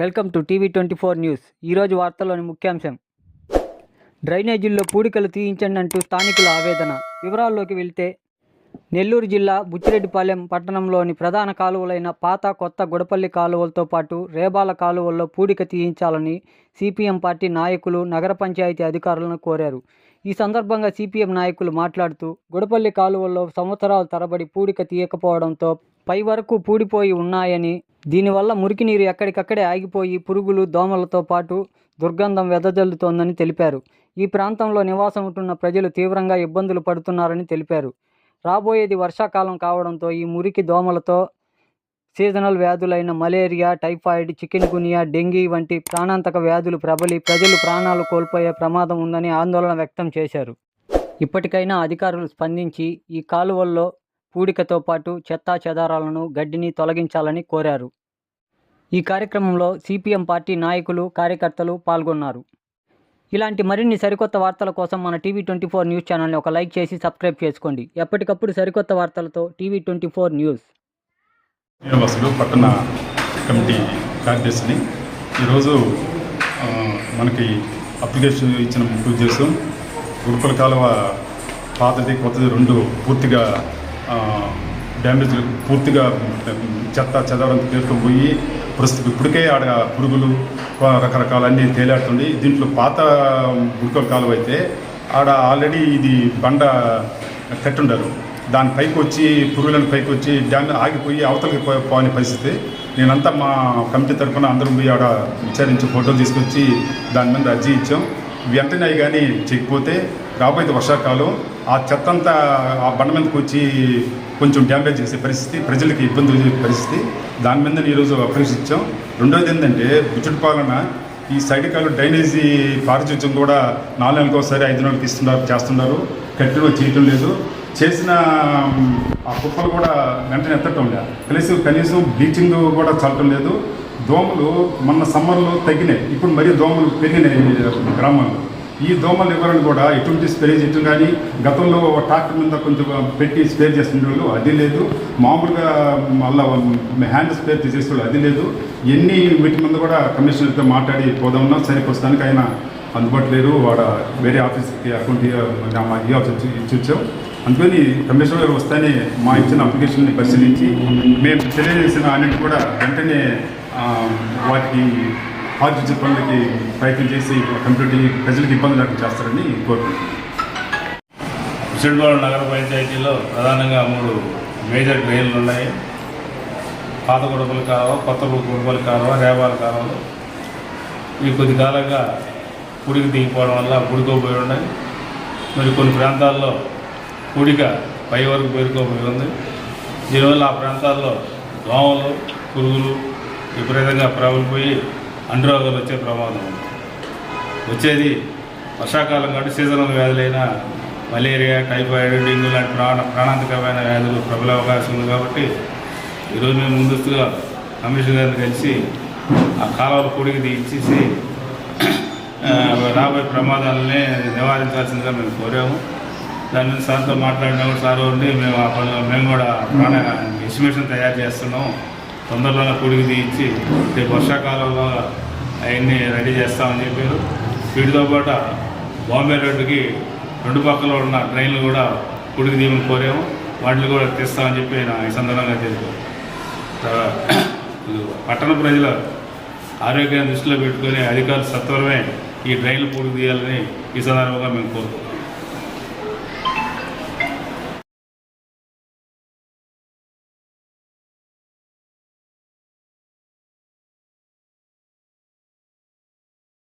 Welcome to TV twenty four news. ఈరోజు వార్తల్లోని ముఖ్యాంశం. డ్రైనేజీల్లో పూడికలు తీయించండి అంటూ స్థానికుల ఆవేదన. వివరాల్లోకి వెళ్తే నెల్లూరు జిల్లా బుచ్చిరెడ్డిపాలెం పట్టణంలోని ప్రధాన కాలువలైన పాత కొత్త గుడపల్లి కాలువలతో పాటు రేబాల కాలువల్లో పూడిక తీయించాలని సిపిఎం పార్టీ నాయకులు నగర పంచాయతీ అధికారులను కోరారు. ఈ సందర్భంగా సిపిఎం నాయకులు మాట్లాడుతూ గుడపల్లి కాలువల్లో సంవత్సరాల తరబడి పూడిక తీయకపోవడంతో పై వరకు పూడిపోయి ఉన్నాయని దీనివల్ల మురికి నీరు ఎక్కడికక్కడే ఆగిపోయి పురుగులు దోమలతో పాటు దుర్గంధం వెదజల్లుతోందని తెలిపారు. ఈ ప్రాంతంలో నివాసం ఉంటున్న ప్రజలు తీవ్రంగా ఇబ్బందులు పడుతున్నారని తెలిపారు. రాబోయేది వర్షాకాలం కావడంతో ఈ మురికి దోమలతో సీజనల్ వ్యాధులైన malaria typhoid chikungunya dengue వంటి ప్రాణాంతక వ్యాధులు ప్రబలి ప్రజలు ప్రాణాలు కోల్పోయే ప్రమాదం ఉందని ఆందోళన వ్యక్తం చేశారు. ఇప్పటికైనా అధికారులు స్పందించి ఈ కాలువల్లో పూడికతో పాటు చెత్తా చెదారాలను గడ్డిని తొలగించాలని కోరారు. ఈ కార్యక్రమంలో సిపిఎం పార్టీ నాయకులు కార్యకర్తలు పాల్గొన్నారు. ఇలాంటి మరిన్ని సరికొత్త వార్తల కోసం మన టీవీ ట్వంటీ ఫోర్ న్యూస్ ఛానల్ని ఒక లైక్ చేసి సబ్స్క్రైబ్ చేసుకోండి. ఎప్పటికప్పుడు సరికొత్త వార్తలతో TV twenty four news. Srinivasulu పట్టణ కమిటీ కార్యదర్శిని. ఈరోజు మనకి అప్లికేషన్ ఇచ్చిన ముఖ్య ఉద్దేశం గురుకుల కాలువ పాతది కొత్తది రెండు పూర్తిగా డ్యామేజ్ పూర్తిగా చెత్త చెదారంతా తీరుకొని పోయి ప్రస్తుతం ఇప్పటికే ఆడ పురుగులు రకరకాలన్నీ రకరకాల అన్నీ తేలాడుతుంది దీంట్లో పాత గుడికల కాలువ అయితే ఆడ ఆల్రెడీ ఇది బండ కట్టుండారు. దాని పైకి వచ్చి పురుగులను పైకి వచ్చి డ్యామ్ ఆగిపోయి అవతలకి పోని పరిస్థితి. నేనంతా మా కమిటీ తరఫున అందరం పోయి ఆడ విచారించి ఫోటోలు తీసుకొచ్చి దాని మీద అర్జీ ఇచ్చాం. వెంటనే కానీ చెక్కిపోతే రాబోయే వర్షాకాలం ఆ చెత్త అంతా ఆ బండ మీదకి వచ్చి కొంచెం డ్యామేజ్ చేసే పరిస్థితి ప్రజలకి ఇబ్బంది వచ్చే పరిస్థితి. దాని మీద ఈరోజు అప్రోచ్ ఇచ్చాం. రెండోది ఏంటంటే బుచ్చుడు పాలన. ఈ సైడ్ కాలు డ్రైనేజీ పారిశుద్ధ్యం కూడా నాలుగు నెలలకు ఒకసారి ఐదు నెలలకు ఇస్తున్నారు చేస్తున్నారు. కట్టిలో చేయటం లేదు. చేసిన ఆ కుప్పలు కూడా వెంటనే ఎత్తటం లేదు. కనీసం కనీసం బ్లీచింగ్ కూడా చల్లటం లేదు. దోమలు మొన్న సమ్మర్లో తగ్గినాయి. ఇప్పుడు మరీ దోమలు పెరిగినాయి గ్రామాల్లో. ఈ దోమలు నివారణ కూడా ఎటువంటి స్ప్రే చేయటం కానీ గతంలో ట్రాక్టర్ మీద కొంచెం పెట్టి స్ప్రే చేస్తుండేవాళ్ళు అది లేదు. మామూలుగా మళ్ళీ హ్యాండ్ స్ప్రే చేసేవాళ్ళు అది లేదు. ఎన్ని వీటి మీద కూడా కమిషనర్తో మాట్లాడి పోదామన్నా సరే ప్రస్తుతానికి ఆయన అందుబాటులో లేరు. వాడ వేరే ఆఫీస్కి అకౌంట్ మా ఈ ఆఫీస్ ఇచ్చి వచ్చాం. అందుకని కమిషనర్ గారు వస్తేనే మా ఇచ్చిన అప్లికేషన్ని పరిశీలించి మేము తెలియజేసిన అన్నింటి కూడా వెంటనే వాటికి పాజిటివ్ పనులకి ప్రయత్నం చేసి కంప్లీట్ ప్రజలకు ఇబ్బంది లేకుండా చేస్తారని కోరుకుంటున్నాను విశాఖపట్నం నగర పంచాయతీలో ప్రధానంగా మూడు మేజర్ డ్రైన్లు ఉన్నాయి. పాత గుడపల కాలువ కొత్త గుడపల కాలువ రేవాల కాలువలు ఇవి కొద్ది కాలంగా పుడికి దిగిపోవడం వల్ల పుడికోపోయి ఉన్నాయి. మరి కొన్ని ప్రాంతాల్లో పుడిక పై వరకు పేరుకోపోయి ఉంది. దీనివల్ల ఆ ప్రాంతాల్లో దోమలు పురుగులు విపరీతంగా ప్రబలిపోయి అంటురోగాలు వచ్చే ప్రమాదం. ఉంది వచ్చేది వర్షాకాలం కాబట్టి సీజనల్ వ్యాధులైన మలేరియా టైఫాయిడ్ డెంగ్యూ లాంటి ప్రాణ ప్రాణాంతకమైన వ్యాధులు ప్రబల అవకాశం ఉంది కాబట్టి ఈరోజు మేము ముందస్తుగా కమిషనర్ గారిని కలిసి ఆ కాలువలు పొడిగి తీయించేసి రాబోయే ప్రమాదాలని నివారించాల్సిందిగా మేము కోరాము. దాని మీద సార్తో మాట్లాడినప్పుడు సార్ ఉండి మేము ఆ పనులు మేము కూడా ప్రాణ ఎస్టిమేషన్ తయారు చేస్తున్నాం తొందరలోనే కూడికి తీయించి రేపు వర్షాకాలంలో అవన్నీ రెడీ చేస్తామని చెప్పారు. వీటితో పాటు బాంబే రోడ్డుకి రెండు పక్కల ఉన్న ట్రైన్లు కూడా పొడిగి తీయమని కోరాము. వాటిని కూడా తీస్తామని చెప్పి నా ఈ సందర్భంగా తెలిపారు. పట్టణ ప్రజల ఆరోగ్యాన్ని దృష్టిలో పెట్టుకొని అధికారులు సత్వరమే ఈ ట్రైన్లు పూర్తి తీయాలని ఈ సందర్భంగా మేము కోరుకుంటున్నాం.